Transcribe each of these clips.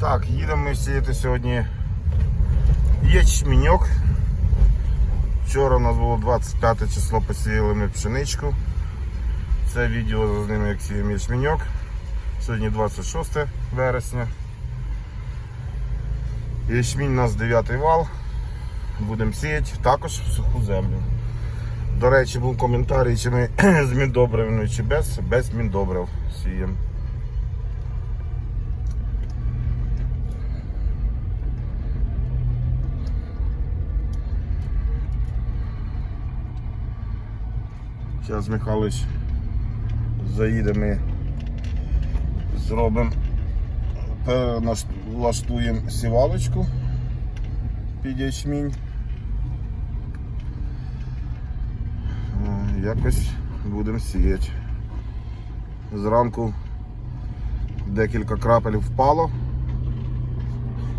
Так, їдемо ми сіяти сьогодні ячменьок. Вчора у нас було 25 число, посіяли ми пшеничку. Це відео з ними, як сіємо ячменьок. Сьогодні 26 вересня. Ячмінь у нас 9 вал. Будемо сіяти також в суху землю. До речі, був коментар, чи ми з міндобривною, чи без, без міндобрив сіємо. Зараз Михайлович заїде, ми зробимо, перелаштуємо сівалочку під ячмінь. Якось будемо сіяти. Зранку декілька крапель впало,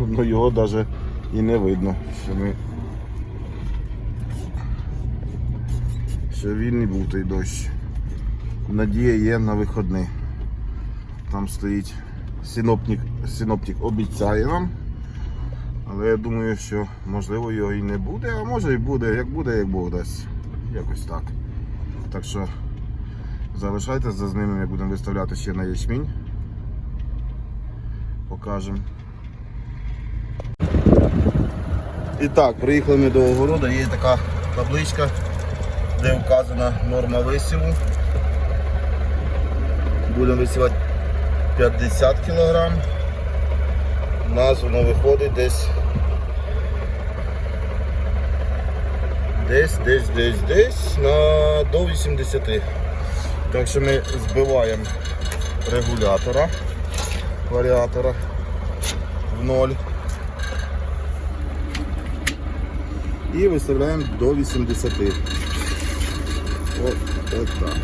але його навіть і не видно, що ми що він і був той дощ. Надія є на виходни. Там стоїть синоптик, синоптик обіцяє нам. Але я думаю, що можливо його і не буде, а може і буде, як буде, як Бог дасть. Якось так. Так що залишайтесь за ними, як будемо виставляти ще на ячмінь. Покажемо. І так, приїхали ми до огорода, є така табличка, де вказана норма висіву. Будемо висівати 50 кг. У нас воно виходить десь. Десь, десь, десь, десь на до 80. Так що ми збиваємо регулятора, варіатора в ноль. І виставляємо до 80. От, от так.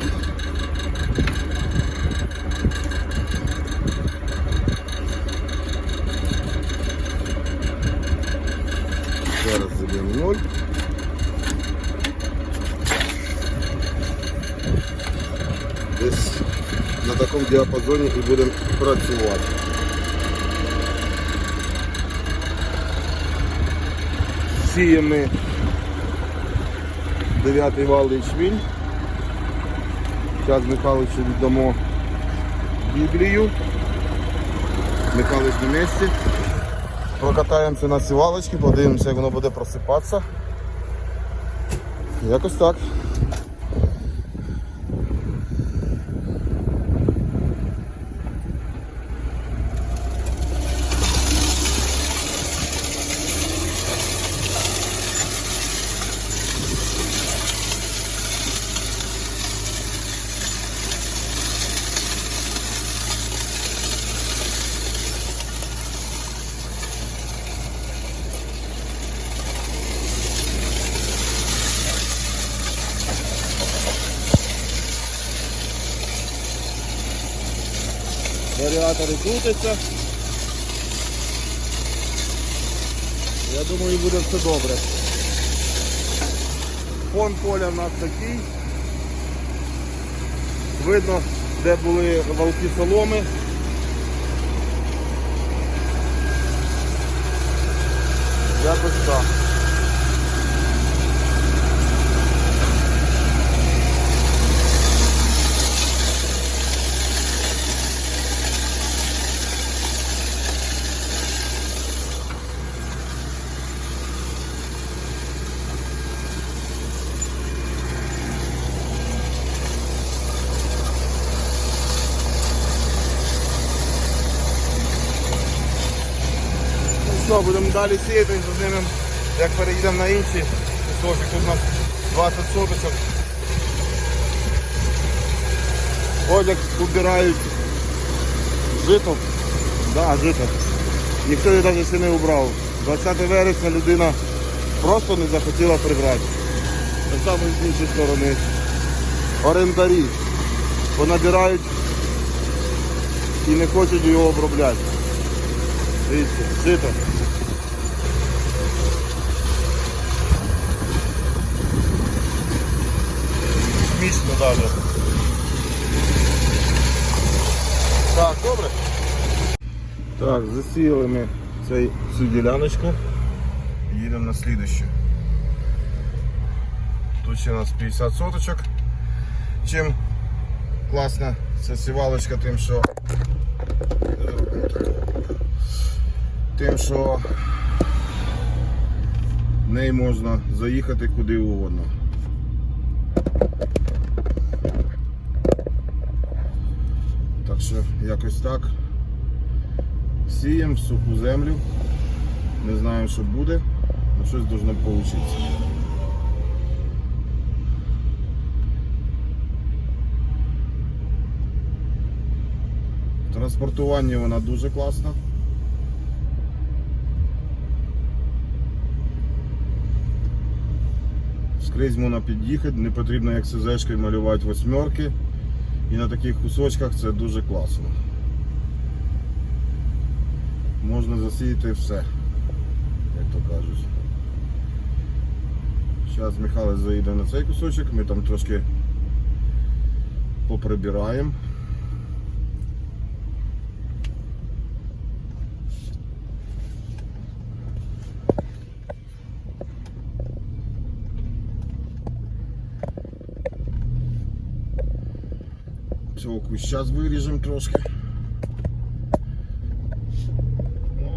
Зараз заб'ємо 0. Десь на такому діапазоні і будемо працювати. Сіємо ми 9 вал ячмінь. Зараз Михайловичу віддамо Біблію. Михайлович на місці. Прокатаємося на сівалочки, подивимося, як воно буде просипатися. Якось так. Варіатори крутяться. Я думаю, буде все добре. Фон поля в нас такий. Видно, де були валки соломи. Якось так. Що, будемо далі сіяти з як переїдемо на інші кусочок. Тут у нас 20 соточок. Ось як убирають жито. Да, жито. Ніхто її навіть ще не убрав. 20 вересня людина просто не захотіла прибрати. Так само з іншої сторони. Орендарі понабирають і не хочуть його обробляти. Дивіться, жито. Смішно навіть. Так, добре. Так, засіяли ми цей, цю діляночку. Їдемо на слідущу. Тут ще у нас 50 соточок. Чим класна ця сівалочка, тим що тим, що в неї можна заїхати куди угодно. Так що якось так. Сіємо суху землю. Не знаємо, що буде, але щось должно вийти. В транспортуванні вона дуже класна. Скрізь можна під'їхати, не потрібно як СЗшкою малювати восьмерки. І на таких кусочках це дуже класно. Можна засіяти все, як то кажуть. Зараз Михайло заїде на цей кусочок, ми там трошки поприбираємо. Цього куща виріжемо трошки.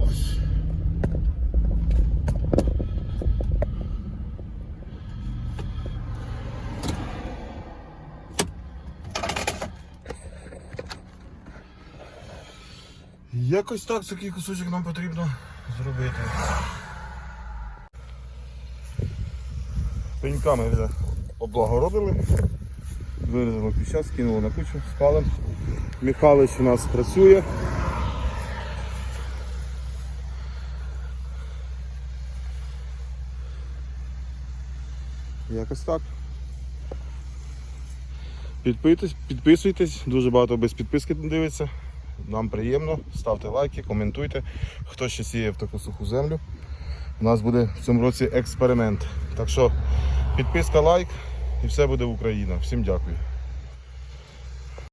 Ось. Якось так такий кусочок нам потрібно зробити. Пеньками вже облагородили. Вирізали куща, скинули на кучу, спалим. Михайлович у нас працює. Якось так. Підписуйтесь, підписуйтесь, дуже багато без підписки дивиться. Нам приємно. Ставте лайки, коментуйте. Хто ще сіє в таку суху землю. У нас буде в цьому році експеримент. Так що підписка, лайк і все буде Україна. Всім дякую.